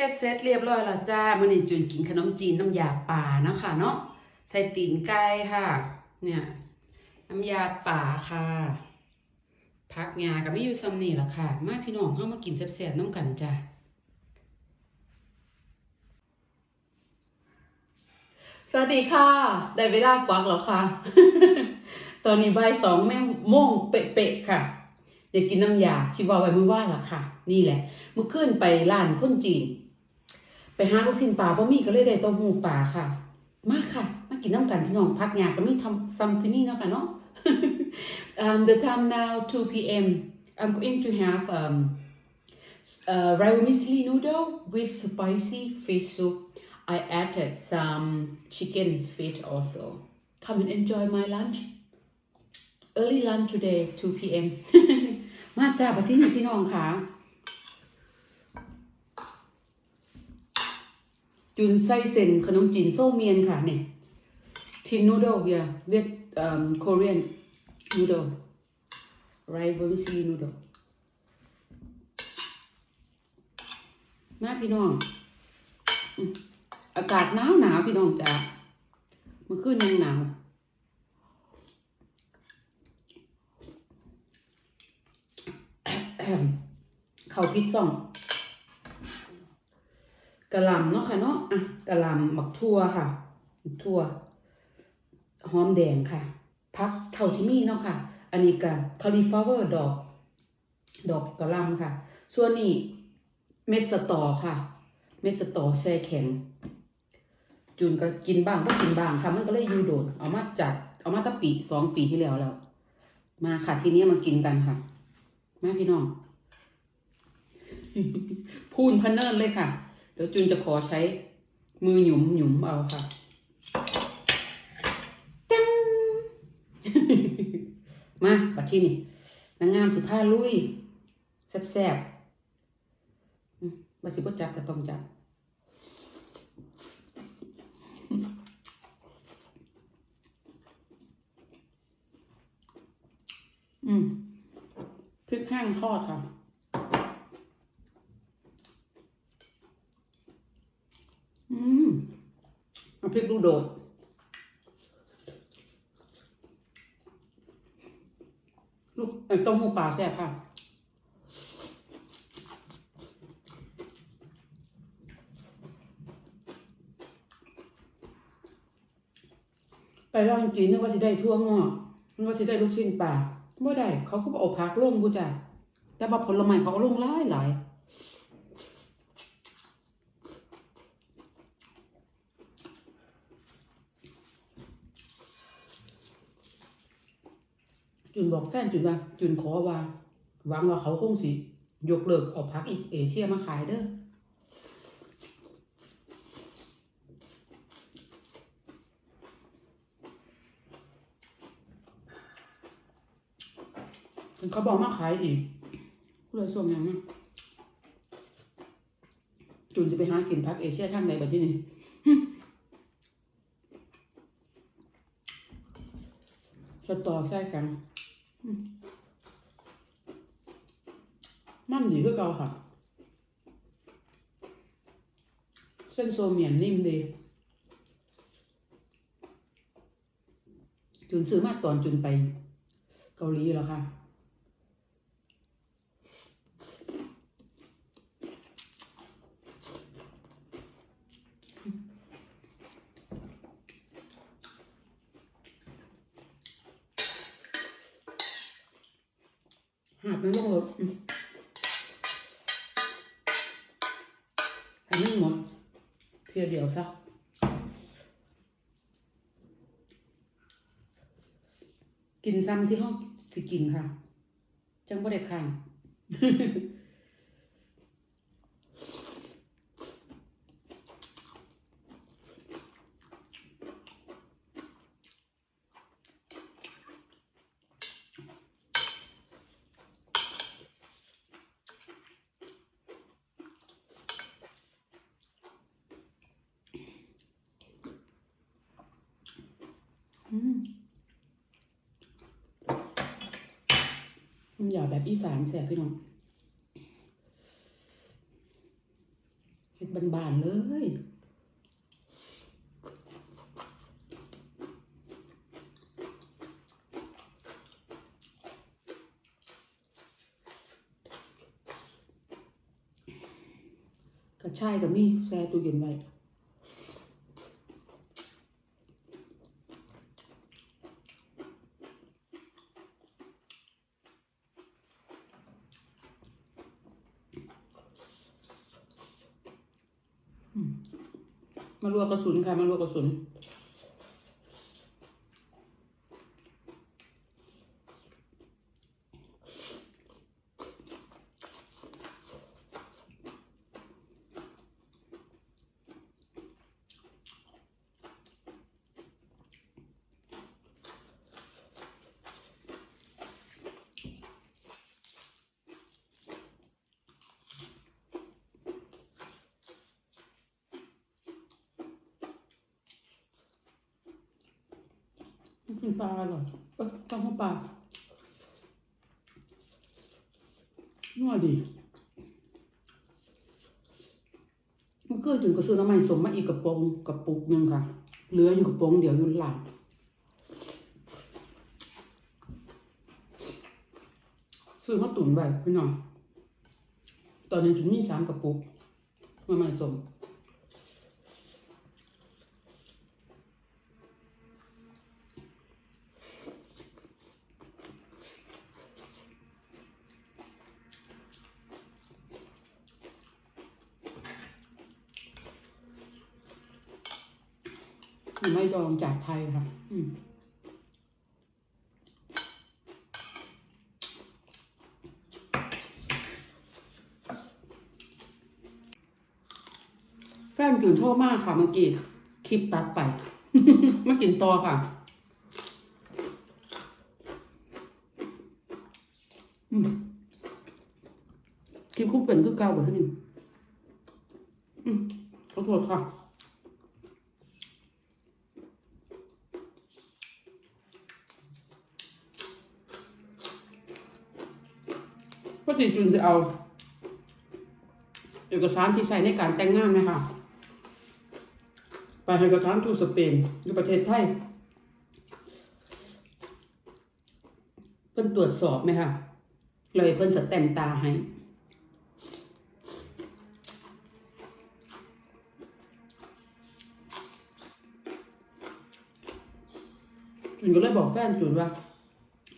ฮ็ดเสร็จเรียบร้อยแล้วจ้ามื้อนี้จุนกินขนมจีนน้ำยาป่าเนาะค่ะเนาะใส่ตีนไก่ค่ะ เนี่ยน้ำยาป่าค่ะผักหญ้าก็มีอยู่ซ้ำนี่ละค่ะ มาพี่น้องเฮามากินแซ่บๆน้ำกันจ้าสวัสดีค่ะ ได้เวลากวักแล้วค่ะ ตอนนี้ใบสองแม่งโมงเป๊ะๆค่ะอยากกินน้ำยาที่ว่าไว้เมื่อวาล่ะค่ะ นี่แหละ เมื่อคืนไปร้านคนจีน ไปหาลูกชิ้นปลาบ่มีก็เลยได้เต้าหู้ปลาค่ะ มาค่ะ มากินน้ำกันพี่น้องพักงานก็มีทำซัมที่นี่เนาะค่ะเนาะ um, the time now 2 p.m. I'm going to have um, uh, vermicelli noodle with spicy fish soup I added some chicken feet also. Come and enjoy my lunch. Early lunch today, 2 p.m. มาจ้าปที่นี่พี่น้องค่ะ จุนไส้เส้นขนมจีนโซเมียนค่ะเนี่ยทินนูโดเวียเวียดเอ่อ Korean noodle rice vermicelli noodle มาพี่น้อง อากาศหนาวหนาวพี่น้องจ้ามื่อคืนยังหนาวเขาพิษส่อง กะหล่ำเนาะค่ะเนาะอะกะหล่ำหมักทั่วค่ะหมักทั่วหอมแดงค่ะพักเท่าที่มีเนาะค่ะ อันนี้กะคาลิฟลาเวอร์ดอก ดอกกะหล่ำค่ะ ส่วนนี้เม็ดสตอค่ะ เม็ดสตอแช่แข็งจูนก็กินบ้างก็กินบ้างค่ะ มันก็เลยยูโดด เอามาจากเอามาตั้งปีสองปีที่แล้วแล้ว มาค่ะทีนี้มากินกันค่ะแมาพี่น้อง พูนพันเนินเลยค่ะ ดี๋ยวจูนจะขอใช้มือหยุมหยุมเอาค่ะจังมาปัดที่นี่นางงามสิผ้าลุย แซ่บๆอืมบาสิบจับก็ต้องจับอืมพริกแห้งทอดค่ะ อืมเอา พริกลูกโดดลูกเอ้ยต้มหูปลาแซ่บค่ะไปร้านจีนนึกว่าสิได้ทั่วงอกนึกว่าสิได้ลูกชิ้นปลาบ่ได้ เขาก็บอกเอาพักลงกูจ้ะแต่ว่าผลไม้เขาเอาลงหลายหลาย จุนบอกแฟนจุนว่า จุนขอว่าหวังว่าเขาคงสิ ยกเลิกเอาพักอีเอเชียมาขายเด้อเขาบอกมาขายอีกกูเลยส่งยังจุนจะไปหากินพักเอเชียทางไหนแบบที่นี่ จะต่อแทรกกันมมันดีก็เก่าค่ะเส้นโซเมียนนิ่มดีจุนซื้อมาตอนจุนไป เกาหลีแล้วค่ะ หาดมันลงเลยอืมให้มันหมดเทียเดียวซะกินซ้ำที่ห้องสิกินค่ะ จังบ่ได้ข้าง น้ำยาแบบอีสานแสบพี่น้องเฮ็ดบานๆเลยกระชายกับมีแช่ตู้เย็นไว้ วกกระสุนค่ะมาลวกกระสุน กินปลาอร่อยเอ้ยต้มข้าวปลานัวดีเมื่อคืนถึงก็ซื้อน้ำมันสมมาอีกกระป๋องกระปุกนึงค่ะเหลืออยู่กระป๋องเดี๋ยวอยู่หลังซื้อมาตุนไว้พี่น้องตอนนี้จุนมีสามกระปุกน้ำมันสม หรือไม่ดองจาก ไทยค่ะ อืมแฟนตื่นโทษมากค่ะเมื่อกี้ คลิปตัดไปมากินต่อค่ะ อืมคลิปคู่เป็นก็เก่ากว่าทีนึงอืมขอโทษค่ะ ก็ ติจุนจะเอา เอกสารที่ใช้ในการแต่งงานนะคะไปให้กระทำทูตสเปนในประเทศไทยเพิ่นตรวจสอบไหมคะเลยเพิ่นสแตมตาให้จุนก็เลยบอกแฟนจุนว่า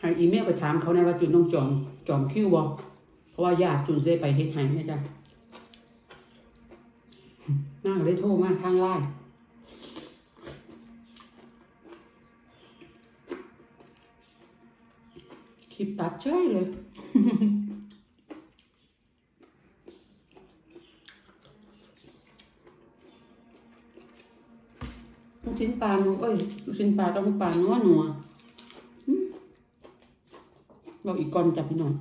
ให้อีเมลไปถามเขาในว่าจุนต้องจองจองคิวบ่เพ ราะว่าญาติจุนได้ไปเฮ็ดให้แม่จ้ะน่าก็เลยโทรมากทางไลน์คลิปตัดเฉยเลยลูกชิ้นปลาหนูเอ้ยลูกชิ้นปลาต้องปลานัวนัวเราอีกก่อนจับพี่น้อง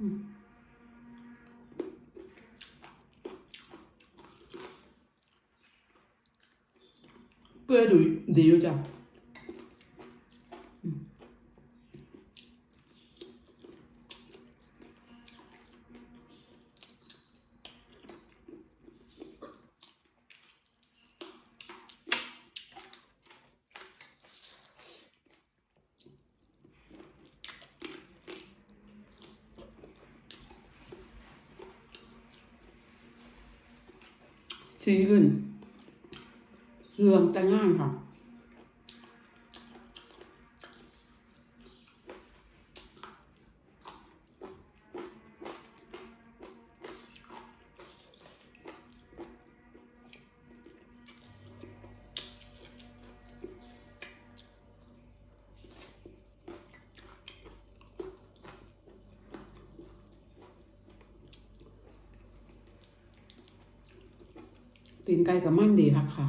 อืมเปื่อยดู สีขึ้นเรืองแต่งงานค่ะ ไก่กับมันดีล่ะค่ะ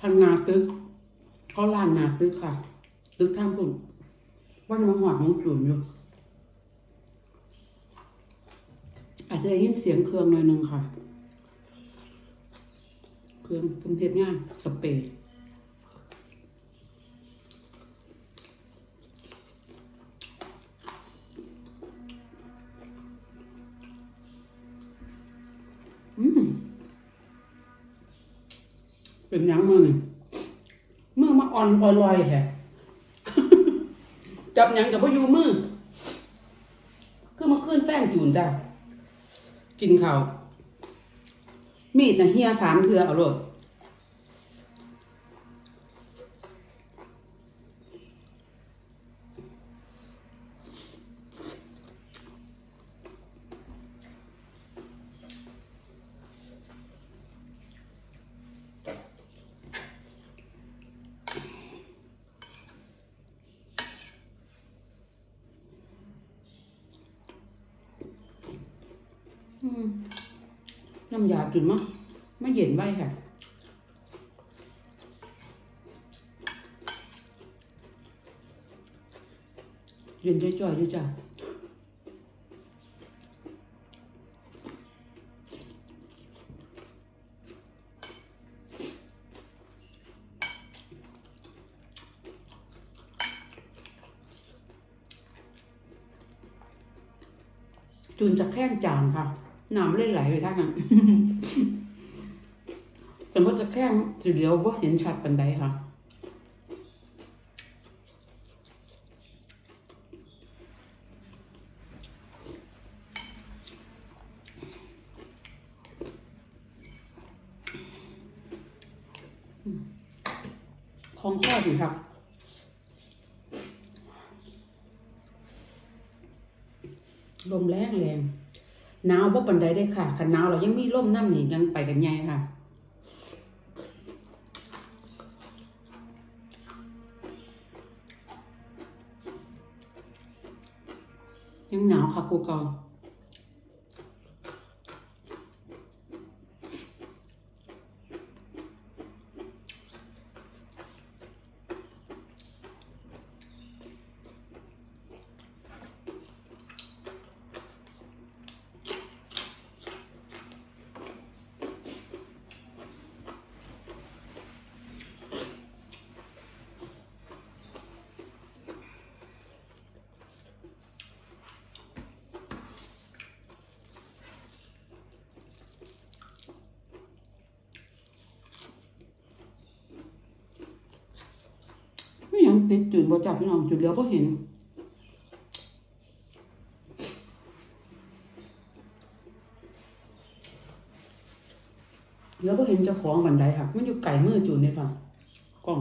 ทางนาตึกเขาลานนาตึกค่ะ ตึกทางผมว่าจะมาหอดของจุ่มอยู่ จจะได้ยินเสียงเครื่องหน่อยหนึงค่ะ เครื่องเพิ่นเพชรงานสเปรย์เป็นยังมือมือมาอ่อนอ่อนลอยแฮะจับยังกับพ่อยู่มือ คือมาขึ้นแฟนจูนจ้ะ กินข้าวมีดนะเฮียสามเทือเอาโลดอืม น้ำยาจุนมะไม่เย็นไว้ค่ะเย็นจ่อยๆด้วยจ้ะจูนจะแค่นจานค่ะ น้ำเลยไหลไปทางนั้นแต่ว่าจะแค่สิเดียวว่าเห็นชัดปันใดค่ะของข้อสิครับลมแรงแรง หนาวบ่ปันใดได้ค่ะขันหนาวเรายังมีลมน้ำนี่ยังไปกันใหญ่ค่ะยังหนาวค่ะกูเกาไม่ ยังติดจุดบ่จับพี่น้องจุดเดียวก็เห็น เดี๋ยวก็เห็นเจ้าของบันไดค่ะมันอยู่ไก่มือจุดเนี่ยค่ะ กล้อง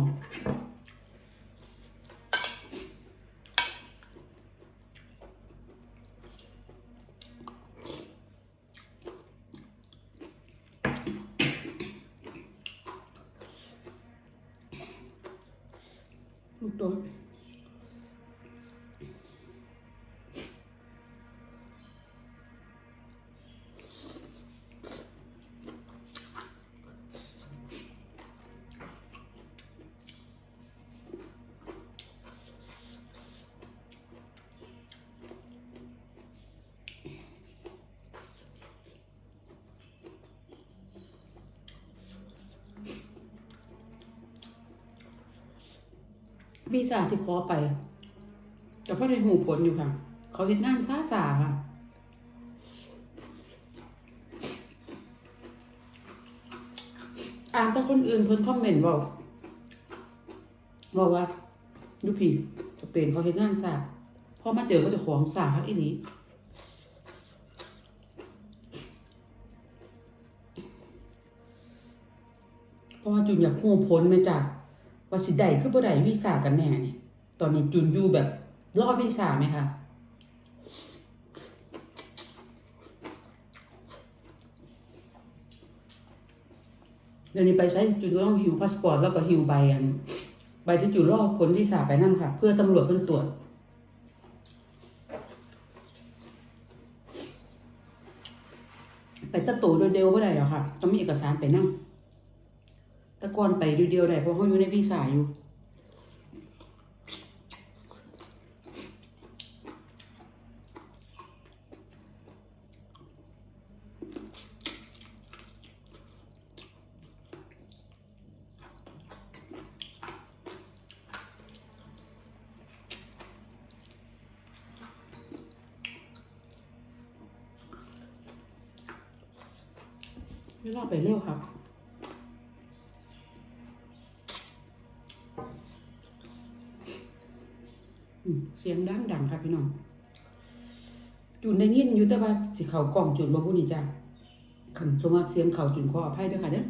วีซ่าที่ขอไปแต่พ่อในหูผลอยู่ค่ะ เขาเห็นงานซาสาค่ะอ่านแต่คนอื่นเพิ่นคอมเมนต์บอกบอกว่าดูพี่สเปนเขาเห็นงานสาพอมาเจอก็จะของสาอีหลีเพราะว่าจุนอยากคู่พ้นไหมจ้ะ ว่าสิใดคือบ่ได้วีซ่ากันแน่นี่ตอนนี้จุนอยู่แบบรอวีซ่าไหมคะเดี๋ยวนี้ไปใช้จุนต้องหิวพาสปอร์ตแล้วก็หิวใบอันใบที่จุนรอผลวีซ่าไปนั่นค่ะ เพื่อตำรวจเพิ่นตรวจไปตะโตโดยเดียวบ่ได้หรอค่ะต้องมีเอกสารไปนั่ง แต่ก่อนไปเดียวๆได้เพราะเขาอยู่ในวีซ่าอยู่เวลาไปเร็วครับ เสียงดังดังครับพี่น้อง จุนได้ยินอยู่แต่ว่าสิเขากล่องจุนบ่ผู้นี้จ้าขันสมมติเสียงเขาจุนขออภัยเด้อค่ะเด้อ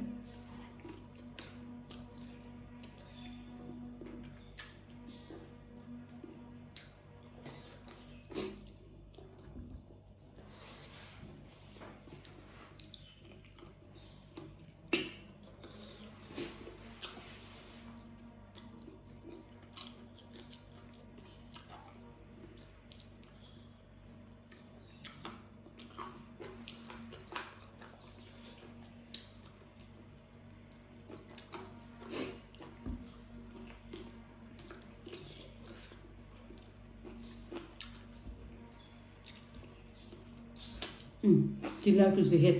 อืมกินแล้วจุดสิเฮ็ด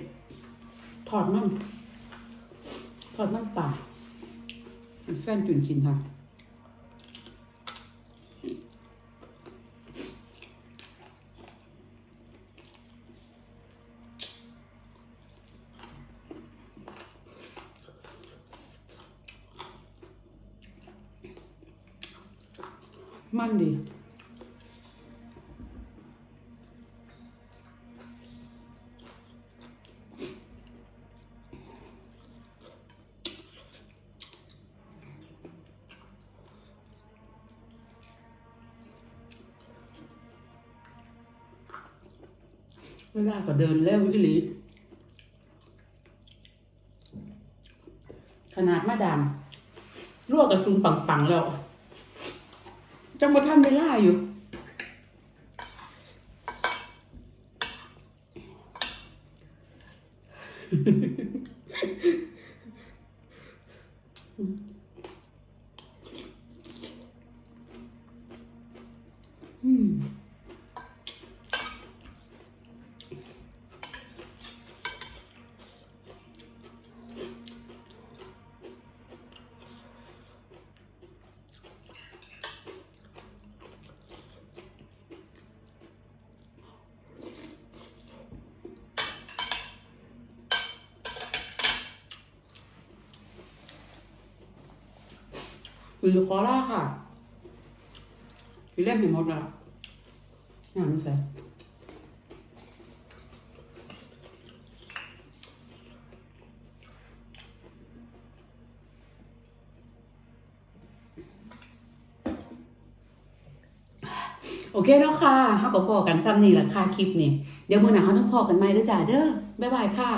ทอดมันทอดมันป่าอันแฟนจุนกินค่ะมันดี เวลาก็เดินเร็วอีหลี ขนาดมาดามลวกกระซุนปังๆแล้วจังมาท่านเวลาอยู่ อุยคอล่าค่ะคือเล่มเห็นหมดแล้วงานไม่ใช่โอเคแล้วค่ะเขาก็พอกันซ้ำนี่แหละค่ะคลิปนี้เดี๋ยวมื่อหน้าเขาต้องพอกันไหมเด้อจ้าเด้อ บ๊ายบายค่ะ